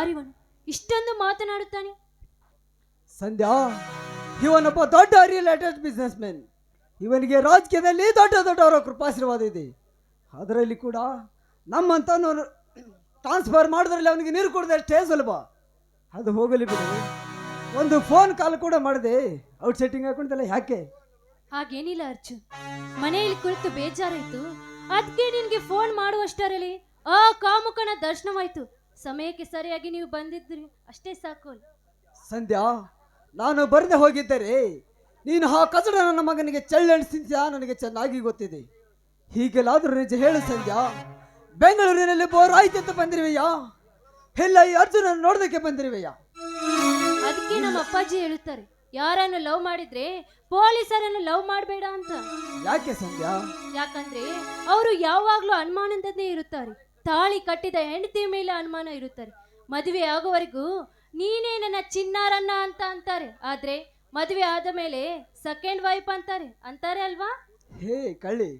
ಯಾರಿವನು ಇಷ್ಟೊಂದು ಮಾತನಾಡುತ್ತಾನೆ? ಸಂಧ್ಯಾ ಇವನೊಬ್ಬ ದೊಡ್ಡ ರಿಯಲ್ ಎಸ್ಟೇಟ್ ಬಿಸ್ನೆಸ್ ಮ್ಯಾನ್ ಇವನಿಗೆ ರಾಜಕೀಯದಲ್ಲಿ ದೊಡ್ಡ ದೊಡ್ಡವರ ಕೃಪಾಶೀರ್ವಾದ ಇದೆ. ಅದರಲ್ಲಿ ಕೂಡ ನಮ್ಮಂತ ಟ್ರಾನ್ಸ್ಫರ್ ಮಾಡೋದ್ರಲ್ಲಿ ಅವನಿಗೆ ನೀರು ಕುಡಿದ್ರೆ ಅಷ್ಟೇ ಸುಲಭ. ಅದು ಹೋಗಲಿ ಬಿಡು. ಒಂದು ಫೋನ್ ಕಾಲ್ ಕೂಡ ಮಾಡಿದೆ. ಔಟ್ ಸೆಟ್ಟಿಂಗ್ ಹಾಕೊಂಡಿದ್ದಲ್ಲ ಯಾಕೆ? ಹಾಗೇನಿಲ್ಲ ಅರ್ಜುನ್. ಮನೆಯಲ್ಲಿ ಕುಳಿತು ಬೇಜಾರಾಯ್ತು. ಅದಕ್ಕೆ ನಿನ್ಗೆ ಫೋನ್ ಮಾಡುವಷ್ಟರಲ್ಲಿ ಆ ಕಾಮುಕನ ದರ್ಶನವಾಯ್ತು. ಸಮಯಕ್ಕೆ ಸರಿಯಾಗಿ ನೀವು ಬಂದಿದ್ರಿ ಅಷ್ಟೇ ಸಾಕು ಸಂಧ್ಯಾ ನಾನು ಬರದೆ ಹೋಗಿದ್ದರೆ ನೀನು ಆ ಕಸಡ ನನ್ನ ಮಗನಿಗೆ ಚಳ್ಳೆಣಿಸಿದ್ಯಾ ನನಗೆ ಚೆನ್ನಾಗಿ ಗೊತ್ತಿದೆ. ಹೀಗೆಲ್ಲಾದ್ರೂ ನಿಜ ಹೇಳು ಸಂಧ್ಯಾ ಬೆಂಗಳೂರಿನಲ್ಲಿ ಬೋರ್ ಆಯ್ತು ಅಂತ ಬಂದಿರುವೆಯಾ? ಎಲ್ಲ ಈ ಅರ್ಜುನ ನೋಡೋದಕ್ಕೆ ಬಂದಿರುವೆಯಾ? ಅದಕ್ಕೆ ನಮ್ಮ ಅಪ್ಪಾಜಿ ಹೇಳುತ್ತಾರೆ ಯಾರನ್ನು ಲವ್ ಮಾಡಿದ್ರೆ ಪೊಲೀಸರನ್ನು ಲವ್ ಮಾಡಬೇಡ ಅಂತ. ಯಾಕೆ ಸಂಧ್ಯಾ? ಯಾಕಂದ್ರೆ ಅವರು ಯಾವಾಗ್ಲೂ ಅನುಮಾನದಲ್ಲೇ ಇರುತ್ತಾರೆ. ತಾಳಿ ಕಟ್ಟಿದ ಹೆಂಡತಿ ಮೇಲೆ ಅನುಮಾನ ಇರುತ್ತಾರೆ ಮದುವೆ ಆಗೋವರೆಗೂ ನೀನೇ ನನ್ನ ಚಿನ್ನಾರನ್ನ ಅಂತ ಅಂತಾರೆ. ಆದ್ರೆ ಮದುವೆ ಆದ ಮೇಲೆ ಸೆಕೆಂಡ್ ವೈಫ್ ಅಂತಾರೆ. ಅಂತಾರೆ ಅಲ್ವಾ? ಹೇ ಕಳ್ಳಿ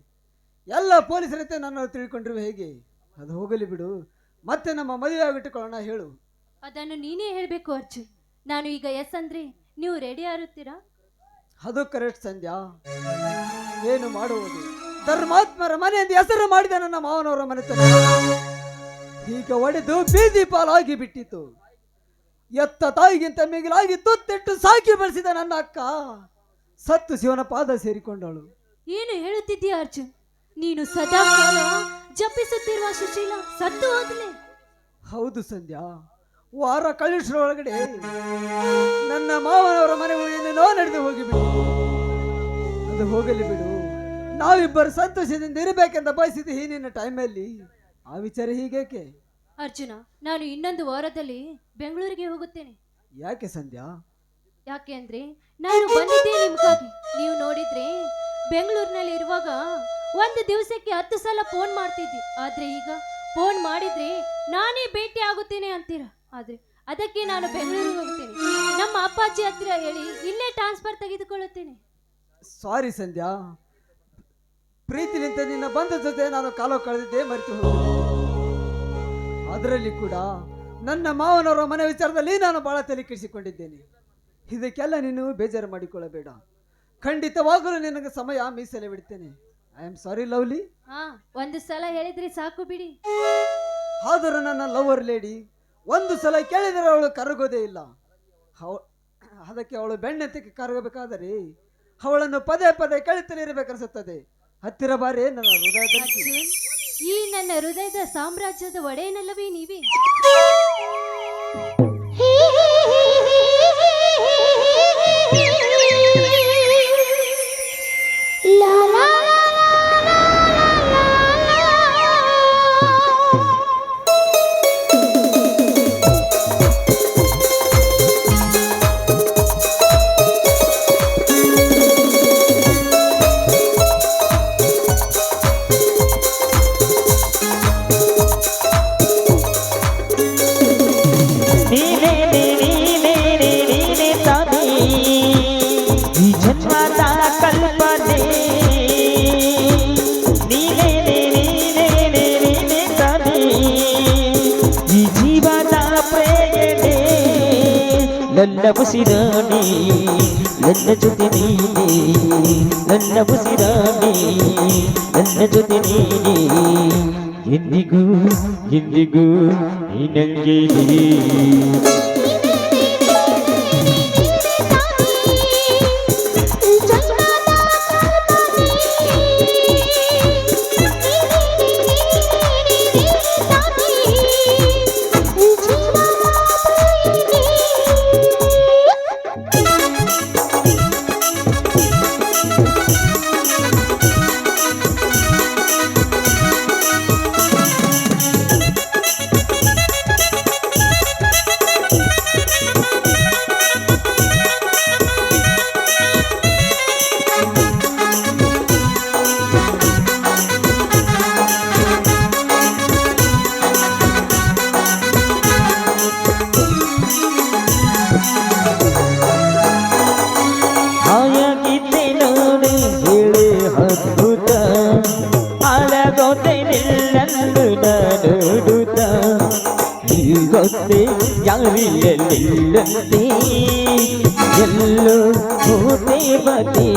ಎಲ್ಲ ಪೊಲೀಸರ ನನ್ನ ತಿಳ್ಕೊಂಡ್ರು ಹೇಗೆ? ಅದು ಹೋಗಲಿ ಬಿಡು. ಮತ್ತೆ ನಮ್ಮ ಮದುವೆ ಆಗಿಟ್ಟುಕೊಳ್ಳೋಣ ಹೇಳು. ಅದನ್ನು ನೀನೇ ಹೇಳಬೇಕು ಅರ್ಜುನ್. ನಾನು ಈಗ ಎಸ್ ಅಂದ್ರೆ ನೀವು ರೆಡಿ ಆರುತ್ತೀರಾ? ಅದು ಕರೆಕ್ಟ್ ಸಂಧ್ಯಾ. ಏನು ಮಾಡುವುದು? ಧರ್ಮಾತ್ಮರ ಮನೆಯಿಂದ ಹೆಸರು ಮಾಡಿದ ನನ್ನ ಮಾವನವರ ಮನೆತನ ಈಗ ಒಡೆದು ಬೀದಿ ಪಾಲಾಗಿ ಬಿಟ್ಟಿತು. ಎತ್ತ ತಾಯಿಗಿಂತ ಮಿಗಿಲಾಗಿ ತುತ್ತಿಟ್ಟು ಸಾಕಿ ಬೆಳೆಸಿದ ನನ್ನ ಅಕ್ಕ ಸತ್ತು ಶಿವನ ಪಾದ ಸೇರಿಕೊಂಡಳು. ಏನು ಹೇಳುತ್ತಿದ್ದೀಯ ಅರ್ಜುನ್? ನೀನು ಸದಾ ಕಾಲ ಜಪಿಸುತ್ತಿರುವ ಸುಶೀಲ ಸತ್ತು ಹೋದ್ಲೆ. ಹೌದು ಸಂಧ್ಯಾ. ವಾರ ಕಳಿಸೊಳಗಡೆ ನನ್ನ ಮಾವನವರ ಮನೆ ನೋ ನಡೆದು ಹೋಗಿಬಿಡು ಅದು ಹೋಗಲಿ ಬಿಡು. ನಾವಿಬ್ಬರು ಸಂತೋಷದಿಂದ ಇರಬೇಕೆಂದ ಬಯಸಿದ ಈ ನಿನ್ನ ಟೈಮಲ್ಲಿ ಆ ವಿಚಾರ ಹೀಗೇಕೆ? ಅರ್ಜುನ ನಾನು ಇನ್ನೊಂದು ವಾರದಲ್ಲಿ ಬೆಂಗಳೂರಿಗೆ ಹೋಗುತ್ತೇನೆ. ಯಾಕೆ ಸಂಧ್ಯಾ? ಯಾಕೆ ಅಂದ್ರೆ ನಾನು ಬಂದಿದ್ದೆ ನಿಮ್ಗಾಗಿ ನೀವು ನೋಡಿದ್ರೆ ಬೆಂಗಳೂರಿನಲ್ಲಿ ಇರುವಾಗ ಒಂದು ದಿವಸಕ್ಕೆ ಹತ್ತು ಸಲ ಫೋನ್ ಮಾಡ್ತಿದ್ದಿ. ಆದ್ರೆ ಈಗ ಫೋನ್ ಮಾಡಿದ್ರೆ ನಾನೇ ಭೇಟಿ ಆಗುತ್ತೇನೆ ಅಂತೀರ? ಆದ್ರೆ ಅದಕ್ಕೆ ನಾನು ಬೆಂಗಳೂರಿಗೆ ಹೋಗ್ತೇನೆ ನಮ್ಮ ಅಪ್ಪಾಜಿ ಹತ್ತಿರ ಹೇಳಿ ಇಲ್ಲೇ ಟ್ರಾನ್ಸ್ಫರ್ ತೆಗೆದುಕೊಳ್ಳುತ್ತೇನೆ. ಸಾರಿ ಸಂಧ್ಯಾ. ಪ್ರೀತಿ ನಿಂತ ನಿನ್ನ ಬಂದ ಜೊತೆ ನಾನು ಕಾಲ ಕಳೆದಿದ್ದೆ ಮರೆತು ಅದರಲ್ಲಿ ಕೂಡ ನನ್ನ ಮಾವನವರ ಮನೆ ವಿಚಾರದಲ್ಲಿ ನಾನು ಬಹಳ ತಲೆ ಕೆಡಿಸಿಕೊಂಡಿದ್ದೇನೆ. ಇದಕ್ಕೆಲ್ಲ ನೀನು ಬೇಜಾರು ಮಾಡಿಕೊಳ್ಳಬೇಡ. ಖಂಡಿತವಾಗಲೂ ನಿನಗೆ ಸಮಯ ಮೀಸಲೆ ಬಿಡ್ತೇನೆ. ಐ ಆಮ್ ಸಾರಿ ಲವ್ಲಿ ಹಾ ಒಂದು ಸಲ ಹೇಳಿದ್ರೆ ಸಾಕು ಬಿಡಿ. ಆದರೂ ನನ್ನ ಲವರ್ ಲೇಡಿ ಒಂದು ಸಲ ಕೇಳಿದರೆ ಅವಳು ಕರಗೋದೇ ಇಲ್ಲ. ಅವ- ಅದಕ್ಕೆ ಅವಳು ಬೆಣ್ಣೆತ್ತಕ್ಕೆ ಕರಗಬೇಕಾದರೆ ಅವಳನ್ನು ಪದೇ ಪದೇ ಕೇಳುತ್ತಲೇ ಇರಬೇಕನ್ಸುತ್ತದೆ. ಹತ್ತಿರ ಬಾರಿ ನನ್ನ ಹೃದಯದಲ್ಲಿ ಅರ್ಜುನ್ ಈ ನನ್ನ ಹೃದಯದ ಸಾಮ್ರಾಜ್ಯದ ಒಡೆಯನಲ್ಲವೇ ನೀವೇ? ನನ್ನ ಉಸಿರಾಣಿ ನನ್ನ ಜೊತೆ ನೀನೆ ನನ್ನ ಉಸಿರಾಣಿ ನನ್ನ ಜೊತೆ ನೀನೆ. ಎಂದಿಗೂ ಎಂದಿಗೂ ನಂಗೆ ಅಳಗೋತೆ ನಿಲ್ಲಂದು ನೋಡುತ್ತ ಗೊತ್ತೇ ಯಾರಿಲ್ಲಂತೆ ಎಲ್ಲೋ ಹೋದೆ ಬತ್ತೆ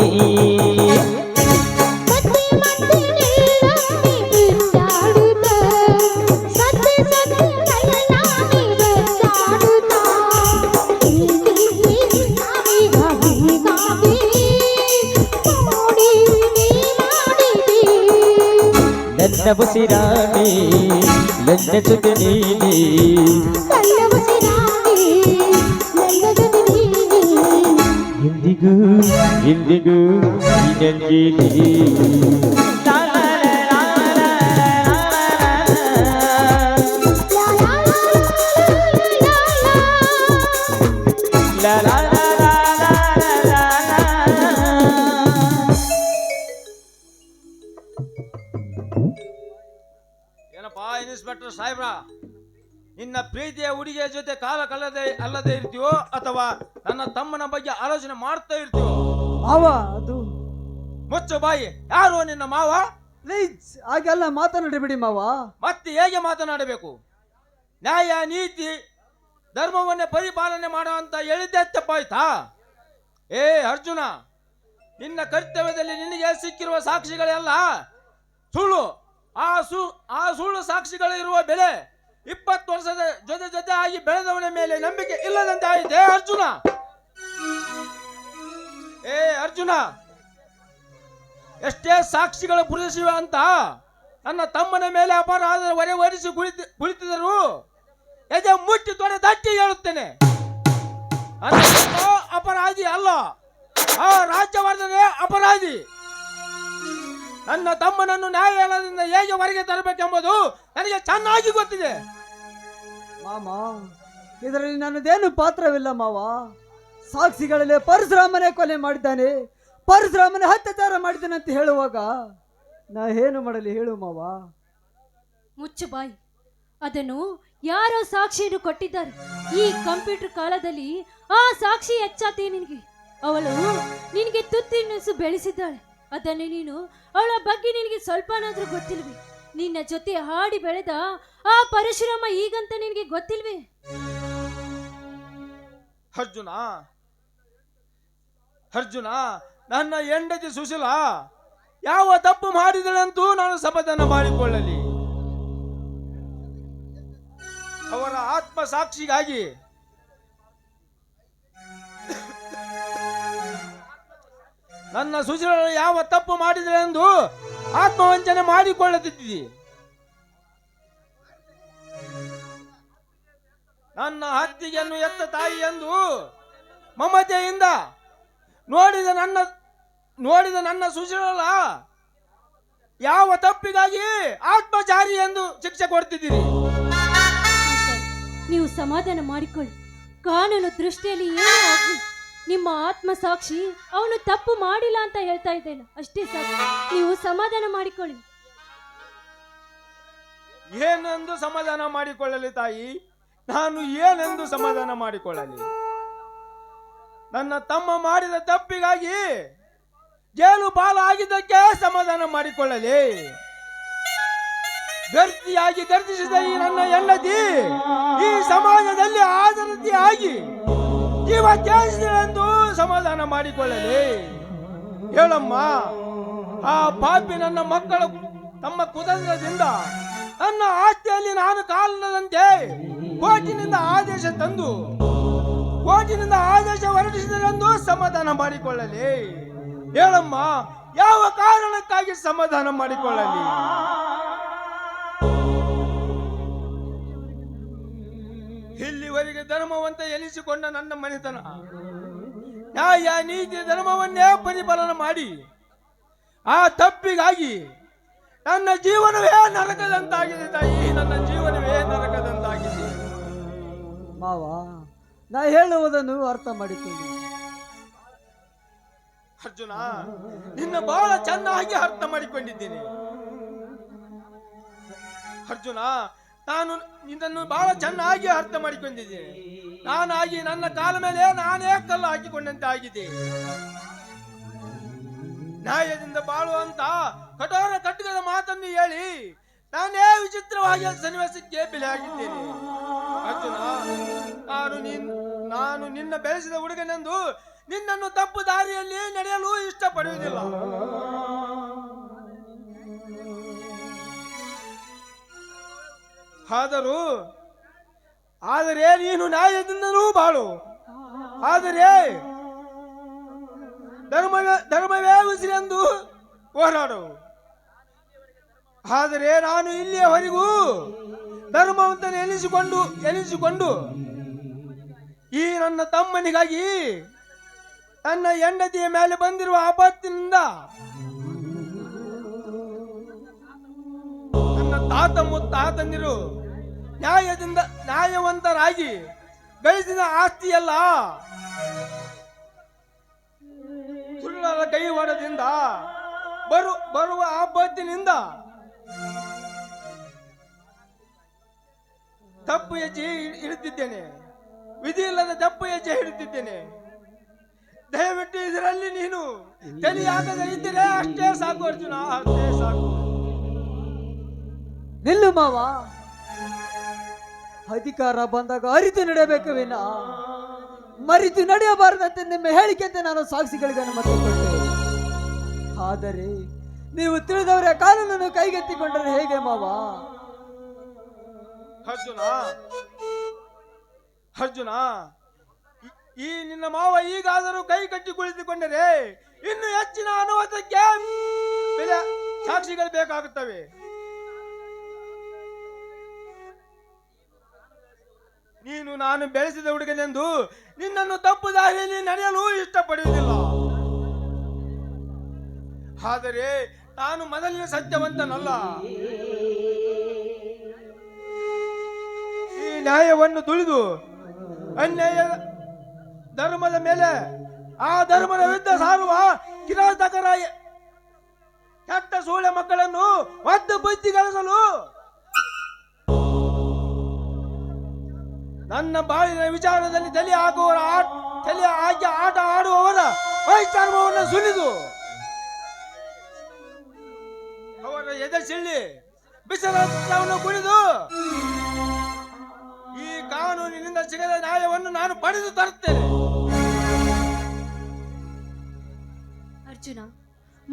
ನನ್ನ ಬಸಿರಾಣಿ ನನ್ನ ಜೊತೆ ನೀನೆ ನನ್ನ ಉಸಿರಾಗಿ ನನ್ನ ನಿನ್ನ ಪ್ರೀತಿಯ ಹುಡುಗಿಯ ಜೊತೆ ಕಾಲ ಕಲ್ಲದೆ ಅಲ್ಲದೆ ಇರ್ತೀವೋ ಅಥವಾ ನನ್ನ ತಮ್ಮನ ಬಗ್ಗೆ ಆಲೋಚನೆ ಮಾಡ್ತಾ ಇರ್ತೀವೋ? ಮಾವ ಅದು ಮುಚ್ಚು ಬಾಯಿ. ಯಾರು ನಿನ್ನ ಮಾವ? ಪ್ಲೀಸ್ ಹಾಗೆಲ್ಲ ಮಾತನಾಡಿ ಬಿಡಿ ಮಾವ. ಮತ್ತೆ ಹೇಗೆ ಮಾತನಾಡಬೇಕು? ನ್ಯಾಯ ನೀತಿ ಧರ್ಮವನ್ನೇ ಪರಿಪಾಲನೆ ಮಾಡೋ ಅಂತ ಹೇಳಿದ್ದೆ ತಪ್ಪಾಯ್ತಾ ಏ ಅರ್ಜುನ ನಿನ್ನ ಕರ್ತವ್ಯದಲ್ಲಿ ನಿನಗೆ ಸಿಕ್ಕಿರುವ ಸಾಕ್ಷಿಗಳೆಲ್ಲ ಸುಳ್ಳು. ಆ ಸು ಆ ಸುಳ್ಳು ಸಾಕ್ಷಿಗಳಿರುವ ಬೆಲೆ ಇಪ್ಪತ್ತು ವರ್ಷದ ಜೊತೆ ಜೊತೆ ಆಗಿ ಬೆಳೆದವನ ಮೇಲೆ ನಂಬಿಕೆ ಇಲ್ಲದಂತೆ ಆಯಿತೆ ಅರ್ಜುನ. ಏ, ಅರ್ಜುನ. ಎಷ್ಟೇ ಸಾಕ್ಷಿಗಳು ಪುರುಷಿವೆ ಅಂತ ನನ್ನ ತಮ್ಮನ ಮೇಲೆ ಅಪರಾಧ ಹೊರೆ ಹೊರಿಸಿ ಕುಳಿತು ಕುಳಿತಿದರು ಎದೆ ಮುಟ್ಟಿ ತೊಡೆ ದಟ್ಟಿ ಹೇಳುತ್ತೇನೆ. ಅಪರಾಧಿ ಅಲ್ಲ. ಆ ರಾಜ್ಯವರ್ಧನೆ ಅಪರಾಧಿ. ನನ್ನ ತಮ್ಮನನ್ನು ನ್ಯಾಯಾಲಯದಿಂದ ಹೇಗೆ ಹೊರಗೆ ತರಬೇಕೆಂಬುದು ನನಗೆ ಚೆನ್ನಾಗಿ ಗೊತ್ತಿದೆ. ಮಾಮ ಇದರಲ್ಲಿ ನನ್ನದೇನು ಪಾತ್ರವಿಲ್ಲ ಮಾವ. ಸಾಕ್ಷಿಗಳಲ್ಲಿ ಪರಶುರಾಮನೇ ಕೊಲೆ ಮಾಡಿದ್ದಾನೆ. ಪರಶುರಾಮನೇ ಅತ್ಯಾಚಾರ ಮಾಡಿದ್ದಾನೆ ಅಂತ ಹೇಳುವಾಗ ನಾ ಏನು ಮಾಡಲಿ ಹೇಳು ಮಾವ. ಮುಚ್ಚು ಬಾಯಿ. ಅದನ್ನು ಯಾರೋ ಸಾಕ್ಷಿಯನ್ನು ಕೊಟ್ಟಿದ್ದಾರೆ. ಈ ಕಂಪ್ಯೂಟರ್ ಕಾಲದಲ್ಲಿ ಆ ಸಾಕ್ಷಿ ಹೆಚ್ಚಾತೆ ನಿನಗೆ. ಅವಳು ನಿನಗೆ ತುತ್ತಿನಿಸು ಬೆಳೆಸಿದ್ದಾಳೆ. ಅದನ್ನು ನೀನು? ಅವಳ ಬಗ್ಗೆ ನಿನಗೆ ಸ್ವಲ್ಪನಾದರೂ ಗೊತ್ತಿಲ್ವಿ? ನಿನ್ನ ಜೊತೆ ಹಾಡಿ ಬೆಳೆದ ಆ ಪರಶುರಾಮ ಈಗಂತ ನಿನಗೆ ಗೊತ್ತಿಲ್ವಿ? ಅರ್ಜುನ! ಅರ್ಜುನ! ನನ್ನ ಹೆಂಡತಿ ಸುಶೀಲ, ಯಾವ ತಪ್ಪು ಮಾಡಿದಳಂತೂ ನಾನು ಸಮಾಧಾನ ಮಾಡಿಕೊಳ್ಳಲಿ. ಅವರ ಆತ್ಮ ಸಾಕ್ಷಿಗಾಗಿ ನನ್ನ ಸುಶೀಲ ಯಾವ ತಪ್ಪು ಮಾಡಿದರೆಂದು ಆತ್ಮವಂಚನೆ ಮಾಡಿಕೊಳ್ಳುತ್ತಿದ್ದಿ ನನ್ನ ಹತ್ತಿಗೆಯನ್ನು ಎತ್ತ ತಾಯಿ ಎಂದು ಮಮತೆಯಿಂದ ನೋಡಿದ ನನ್ನ ನೋಡಿದ ನನ್ನ ಸುಶೀಲ ಯಾವ ತಪ್ಪಿಗಾಗಿ ಆತ್ಮಚಾರಿ ಎಂದು ಶಿಕ್ಷೆ ಕೊಡ್ತಿದ್ದೀರಿ? ನೀವು ಸಮಾಧಾನ ಮಾಡಿಕೊಳ್ಳಿ. ಕಾನೂನು ದೃಷ್ಟಿಯಲ್ಲಿ ಏನೇ ಆಗಲಿ ನಿಮ್ಮ ಆತ್ಮ ಸಾಕ್ಷಿ, ಅವನು ತಪ್ಪು ಮಾಡಿಲ್ಲ ಅಂತ ಹೇಳ್ತಾ ಇದ್ದೇನೆ. ಅಷ್ಟೇ ಸಾಕು. ನೀವು ಸಮಾಧಾನ ಮಾಡಿಕೊಳ್ಳಿ. ಏನೆಂದು ಸಮಾಧಾನ ಮಾಡಿಕೊಳ್ಳಲಿ ತಾಯಿ? ನಾನು ಏನೆಂದು ಸಮಾಧಾನ ಮಾಡಿಕೊಳ್ಳಲಿ? ನನ್ನ ತಮ್ಮ ಮಾಡಿದ ತಪ್ಪಿಗಾಗಿ ಜೇಲು ಪಾಲ ಆಗಿದ್ದಕ್ಕೆ ಸಮಾಧಾನ ಮಾಡಿಕೊಳ್ಳಲಿ. ಗರ್ತಿಯಾಗಿ ಗರ್ತಿಸಿದ ಈ ನನ್ನ ಹೆಂಡತಿ ಈ ಸಮಾಜದಲ್ಲಿ ಆದರತಿಯಾಗಿ ಜೀವ ತ್ಯಾಜಿಸಿದಳೆಂದು ಸಮಾಧಾನ ಮಾಡಿಕೊಳ್ಳಲಿ. ಹೇಳಮ್ಮ, ಆ ಪಾಪಿ ನನ್ನ ಮಕ್ಕಳು ತಮ್ಮ ಕುತಂತ್ರದಿಂದ ನನ್ನ ಆಸ್ತಿಯಲ್ಲಿ ನಾನು ಕಾಲದಂತೆ ಕೋಟಿನಿಂದ ಆದೇಶ ತಂದು ಕೋಟಿನಿಂದ ಆದೇಶ ಹೊರಡಿಸಿದರೆಂದು ಸಮಾಧಾನ ಮಾಡಿಕೊಳ್ಳಲಿ. ಹೇಳಮ್ಮ, ಯಾವ ಕಾರಣಕ್ಕಾಗಿ ಸಮಾಧಾನ ಮಾಡಿಕೊಳ್ಳಲಿ? ಇಲ್ಲಿವರೆಗೆ ಧರ್ಮವಂತ ಎನಿಸಿಕೊಂಡ ನನ್ನ ಮನೆತನ. ನ್ಯಾಯ ನೀತಿ ಧರ್ಮವನ್ನೇ ಪರಿಪಾಲನೆ ಮಾಡಿ ಆ ತಪ್ಪಿಗಾಗಿ ನನ್ನ ಜೀವನವೇ ನರಕದಂತಾಗಿದೆ ತಾಯಿ. ನನ್ನ ಜೀವನವೇ ನರಕದಂತಾಗಿದೆ. ಮಾವ ನಾ ಹೇಳುವುದನ್ನು ಅರ್ಥ ಮಾಡಿಕೊಂಡು ಅರ್ಜುನ ನಿನ್ನ ಬಹಳ ಚೆನ್ನಾಗಿ ಅರ್ಥ ಮಾಡಿಕೊಂಡಿದ್ದೀನಿ. ಅರ್ಜುನ ನಾನು ಇದನ್ನು ಬಹಳ ಚೆನ್ನಾಗಿ ಅರ್ಥ ಮಾಡಿಕೊಂಡಿದ್ದೇನೆ ನಾನಾಗಿ ನನ್ನ ಕಾಲ ಮೇಲೆ ನಾನೇ ಕಲ್ಲು ಹಾಕಿಕೊಂಡಂತೆ ಆಗಿದೆ ನ್ಯಾಯದಿಂದ ಬಾಳುವಂತ ಕಠೋರ ಕಟ್ಟುಗದ ಮಾತನ್ನು ಹೇಳಿ ನಾನೇ ವಿಚಿತ್ರವಾಗಿ ಸನ್ನಿವೇಶಕ್ಕೆ ಬೆಲೆ ಆಗಿದ್ದೇನೆ ಅರ್ಜುನ, ನಾನು ನಿನ್, ನಾನು ನಿನ್ನ ಬೆಳೆಸಿದ ಹುಡುಗನೆಂದು ನಿನ್ನನ್ನು ತಪ್ಪು ದಾರಿಯಲ್ಲಿ ನಡೆಯಲು ಇಷ್ಟಪಡುವುದಿಲ್ಲ. ಆದರೂ ಆದರೆ ನೀನು ನ್ಯಾಯದಿಂದನೂ ಬಾಳು. ಆದರೆ ಧರ್ಮವೇ ಧರ್ಮವೇ ಎಂದು ಹೋರಾಡು. ಆದರೆ ನಾನು ಇಲ್ಲಿಯವರೆಗೂ ಧರ್ಮವಂತನ ಎನಿಸಿಕೊಂಡು ಎನಿಸಿಕೊಂಡು ಈ ನನ್ನ ತಮ್ಮನಿಗಾಗಿ ನನ್ನ ಹೆಂಡತಿಯ ಮೇಲೆ ಬಂದಿರುವ ಆಪತ್ತಿನಿಂದ ತಾತ ಮುತ್ತಾತಂದಿರು ನ್ಯಾಯದಿಂದ ನ್ಯಾಯವಂತರಾಗಿ ಗಳಿಸಿದ ಆಸ್ತಿಯಲ್ಲ. ಸುಳ್ಳರ ಕೈವಾಡದಿಂದ ಬರು, ಬರುವ ಆಪತ್ತಿನಿಂದ ತಪ್ಪು ಹೆಜ್ಜೆ ಇಡುತ್ತಿದ್ದೇನೆ. ವಿಧಿ ಇಲ್ಲದ ತಪ್ಪು ಹೆಜ್ಜೆ ಇಡುತ್ತಿದ್ದೇನೆ. ದಯವಿಟ್ಟು ಇದರಲ್ಲಿ ನೀನು ತಲೆಯಾಗದೆ ಇದ್ದರೆ ಅಷ್ಟೇ ಸಾಕು ಅರ್ಜುನ, ಅಷ್ಟೇ ಸಾಕು. ನಿಲ್ಲು ಮಾವ. ಅಧಿಕಾರ ಬಂದಾಗ ಅರಿತು ನಡೆಯಬೇಕು ವಿನ. ಮರಿತು ನಡೆಯಬಾರದಂತೆ ನಿಮ್ಮ ಹೇಳಿಕೆಂತೆ ನಾನು ಸಾಕ್ಷಿಗಳಿಗೆ ಮತ್ತೆ ಆದರೆ ನೀವು ತಿಳಿದವರ ಕಾನೂನನ್ನು ಕೈಗೆತ್ತಿಕೊಂಡರೆ ಹೇಗೆ ಮಾವ? ಅರ್ಜುನ ಅರ್ಜುನ, ಈ- ನಿನ್ನ ಮಾವ ಈಗಾದರೂ ಕೈ ಕಟ್ಟಿ ಕುಳಿತುಕೊಂಡರೆ ಇನ್ನು ಹೆಚ್ಚಿನ ಅನುಮತಕ್ಕೆ ಸಾಕ್ಷಿಗಳು ಬೇಕಾಗುತ್ತವೆ. ನೀನು ನಾನು ಬೆಳೆಸಿದ ಹುಡುಗನೆಂದು ನಿನ್ನನ್ನು ತಪ್ಪು ದಾರಿಯಲ್ಲಿ ನಡೆಯಲು ಇಷ್ಟಪಡುವುದಿಲ್ಲ. ಆದರೆ ನಾನು ಮೊದಲಿನ ಸತ್ಯವಂತನಲ್ಲ. ಈ ನ್ಯಾಯವನ್ನು ತುಳಿದು ಅನ್ಯಾಯ ಧರ್ಮದ ಮೇಲೆ ಆ ಧರ್ಮದ ವಿರುದ್ಧ ಸಾರುವ ಕಿರಾತಕರ ಕೆಟ್ಟ ಸೂಳೆ ಮಕ್ಕಳನ್ನು ಒದ್ದು ಬುದ್ಧಿ ಕಲಿಸಲು ನನ್ನ ಬಾಳಿನ ವಿಚಾರದಲ್ಲಿ ತಲೆ ಹಾಕುವವರ ಆಟ ತಲೆ ಹಾಕಿ ಆಟ ಆಡುವವರ ವೈಚಾರ್ಮವನ್ನು ಸುಲಿದು. ಅವರ ಎದೆ ಸಿಳ್ಳಿ ಬಿಸಿಲನ್ನು ಕುಡಿದು ಈ ಕಾನೂನಿನಿಂದ ಸಿಗದ ನ್ಯಾಯವನ್ನು ನಾನು ಪಡೆದು ತರುತ್ತೇನೆ. ಅರ್ಜುನ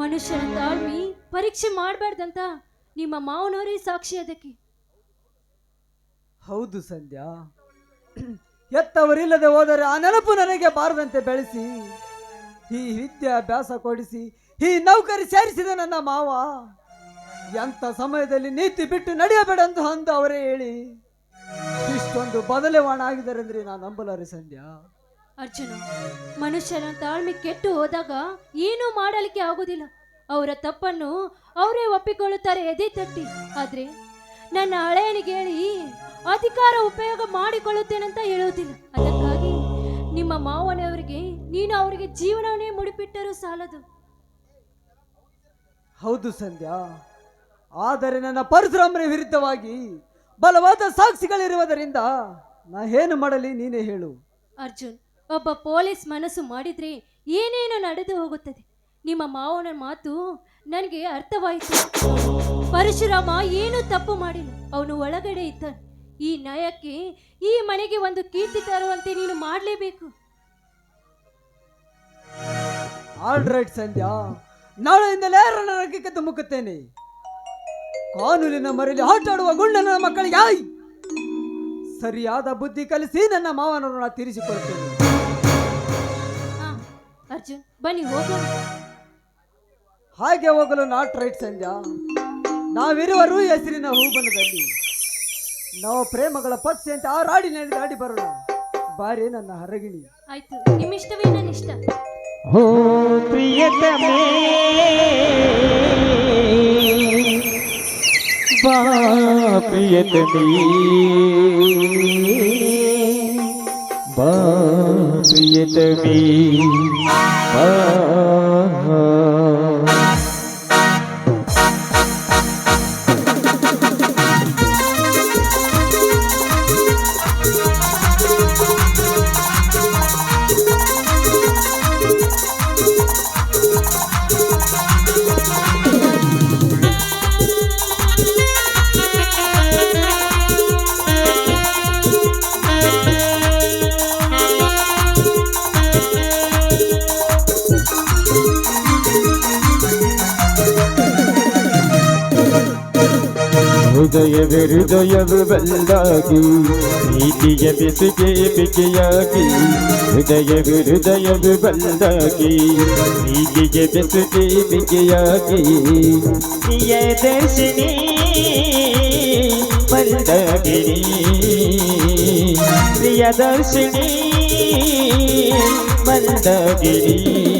ಮನುಷ್ಯನ ತಾಳ್ಮಿ ಪರೀಕ್ಷೆ ಮಾಡಬಾರ್ದಂತ ನಿಮ್ಮ ಮಾವನವರೇ ಸಾಕ್ಷಿ ಅದಕ್ಕೆ. ಹೌದು ಸಂಧ್ಯಾ. ಎತ್ತವರಿಲ್ಲದೆ ಹೋದರೆ ಆ ನೆನಪು ನನಗೆ ಬಾರದಂತೆ ಬೆಳೆಸಿ, ಈ ವಿದ್ಯಾಭ್ಯಾಸ ಕೊಡಿಸಿ, ಈ ನೌಕರಿ ಸೇರಿಸಿದ ನನ್ನ ಮಾವ, ಎಂಥ ಸಮಯದಲ್ಲಿ ನೀತಿ ಬಿಟ್ಟು ನಡೆಯಬೇಡ ಅಂತ ಅಂದು ಅವರೇ ಹೇಳಿ, ಇಷ್ಟೊಂದು ಬದಲಾವಣೆ ಆಗಿದ್ದಾರೆಂದ್ರೆ ನಾನು ನಂಬಲಾರೆ ಸಂಧ್ಯಾ. ಅರ್ಜುನ, ಮನುಷ್ಯನ ತಾಳ್ಮೆ ಕೆಟ್ಟು ಹೋದಾಗ ಏನೂ ಮಾಡಲಿಕ್ಕೆ ಆಗುದಿಲ್ಲ ಅವರ ತಪ್ಪನ್ನು ಅವರೇ ಒಪ್ಪಿಕೊಳ್ಳುತ್ತಾರೆ ಎದೆ ತಟ್ಟಿ. ಆದ್ರೆ ನನ್ನ ಹಳೆಯನಿಗೆ ಹೇಳಿ ಅಧಿಕಾರ ಉಪಯೋಗ ಮಾಡಿಕೊಳ್ಳುತ್ತೇನಂತ ಹೇಳುವುದಿಲ್ಲ. ಅದಕ್ಕಾಗಿ ನಿಮ್ಮ ಮಾವನವರಿಗೆ ನೀನು ಅವರಿಗೆ ಜೀವನವನ್ನೇ ಮುಡಿಪಿಟ್ಟರೂ ಸಾಲದು. ಹೌದು ಸಂಧ್ಯಾ. ಆದರೆ ನನ್ನ ಪರಶುರಾಮನ ವಿರುದ್ಧವಾಗಿ ಬಲವಾದ ಸಾಕ್ಷಿಗಳಿರುವುದರಿಂದ ನಾ ಏನು ಮಾಡಲಿ ನೀನೇ ಹೇಳು. ಅರ್ಜುನ್ ಒಬ್ಬ ಪೊಲೀಸ್ ಮನಸ್ಸು ಮಾಡಿದ್ರೆ ಏನೇನು ನಡೆದು ಹೋಗುತ್ತದೆ. ನಿಮ್ಮ ಮಾವನ ಮಾತು ನನಗೆ ಅರ್ಥವಾಯಿತು. ಪರಶುರಾಮ ಏನು ತಪ್ಪು ಮಾಡಿಲ್ಲ. ಅವನು ಒಳಗಡೆ ಇದ್ದ ಈ ನಯಕ್ಕೆ ಈ ಮನೆಗೆ ಒಂದು ಕೀರ್ತಿ ತರುವಂತೆ ನೀನು ಮಾಡಲೇಬೇಕು. All right Sandhya. ನಾಳೆಯಿಂದಲೇ ರಣರಂಗಕ್ಕೆ ತುಮುಕುತ್ತೇನೆ ಕಾನೂನಿನ ಮರೆಯಲ್ಲಿ ಆಟಾಡುವ ಗುಂಡನ ಮಕ್ಕಳಿಗೆ ಆಯ್ ಸರಿಯಾದ ಬುದ್ಧಿ ಕಲಿಸಿ ನನ್ನ ಮಾವನನ್ನು ತೀರಿಸಿಕೊಳ್ತೇನೆ. ಹಾ ಅರ್ಜುನ್ ಬನ್ನಿ ಹೋಗೋಣ. ಹಾಗೆ ಹೋಗಲು ನಾಟ್ ರೈಟ್ ಸಂಧ್ಯಾ. ನಾವಿರುವರು ಹೆಸರಿನ ಹೂಬನದಲ್ಲಿ ನಾವು ಪ್ರೇಮಗಳ ಪತ್ಸೆ ಅಂತ ಆ ನೆಡಿ ದಾಡಿ ಬರೋಣ. ಬಾರಿ ನನ್ನ ಹರಗಿಣಿ. ಆಯ್ತು ನಿಮ್ಮಿಷ್ಟವೇ ನನ್ನ ಇಷ್ಟ ಹೋ ಬಾ ಪ್ರಿಯತಮೇ. ಬಾ ಪ್ರಿಯತಮೇ. ಬಾ ಹೃದಯ ಹೃದಯವೆಲ್ಲಗಿ ಪ್ರೀತಿಯ ಬಿಸಿಗೆ ಬಿಗಿಯಾಗಿ ಹೃದಯ ಹೃದಯವೆಲ್ಲಗಿ ಪ್ರೀತಿಯ ಬಿಸಿಗೆ ಬಿಗಿಯಾಗಿ ದರ್ಶಿನಿ ಬಂದಗಿರಿ ಪ್ರಿಯದರ್ಶಿನಿ ಬಂದಗಿರಿ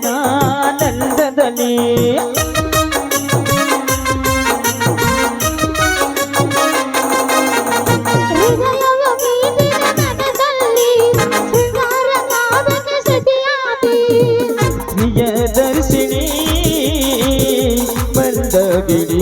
ಧ್ವನಿ ಪ್ರಿಯದರ್ಶಿನಿ ಬಂದ ಬಿಡಿ